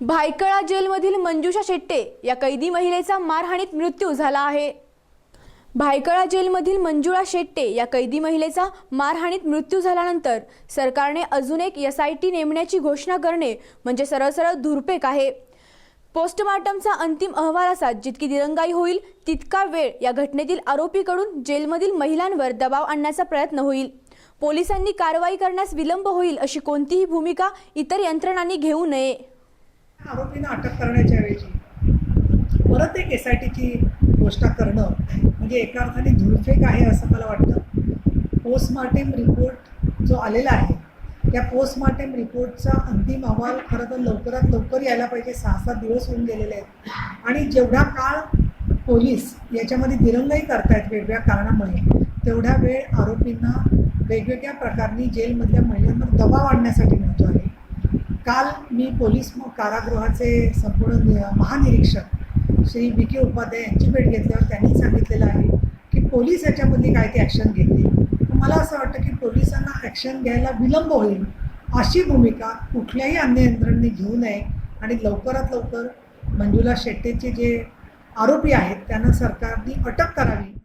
भायखळा जेलमधील मंजुषा शेट्टे या कैदी महिलेचा मारहाणीत मृत्यू झाला आहे. भायखळा जेलमधील मंजुळा शेट्टे या कैदी महिलेचा मारहाणीत मृत्यू झाल्यानंतर सरकारने अजून एक एस आय टी नेमण्याची घोषणा करणे म्हणजे सरळ सरळ धुरपेक आहे. पोस्टमार्टमचा अंतिम अहवाल असा जितकी दिरंगाई होईल तितका वेळ या घटनेतील आरोपीकडून जेलमधील महिलांवर दबाव आणण्याचा प्रयत्न होईल. पोलिसांनी कारवाई करण्यास विलंब होईल अशी कोणतीही भूमिका इतर यंत्रणांनी घेऊ नये. पद्धतीनं अटक करण्याच्या ऐवजी परत एक एस आय टीची घोषणा करणं म्हणजे एका अर्थाने धुळफेक आहे असं मला वाटतं. पोस्टमार्टम रिपोर्ट जो आलेला आहे त्या पोस्टमार्टम रिपोर्टचा अंतिम अहवाल खरं तर लवकरात लवकर यायला पाहिजे. सहा सात दिवस होऊन गेलेले आहेत. आणि जेवढा काळ पोलीस याच्यामध्ये दिरंगाई करतायत वेगवेगळ्या कारणामुळे तेवढा वेळ आरोपींना वेगवेगळ्या प्रकारनी जेलमधल्या महिलांवर दबाव आणण्यासाठी मिळतो आहे काल मी पोलीस कारागृहाचे संपूर्ण नि- महानिरीक्षक श्री बी के उपाध्याय यांची भेट घेतल्यावर त्यांनी सांगितलेलं आहे की पोलीस याच्यामध्ये काय ते ॲक्शन घेतील. मला असं वाटतं की पोलिसांना ॲक्शन घ्यायला विलंब होईल अशी भूमिका कुठल्याही अन्य यंत्रणेने घेऊ नये आणि लवकरात लवकर मंजुला शेट्टेचे जे आरोपी आहेत त्यांना सरकारने अटक करावी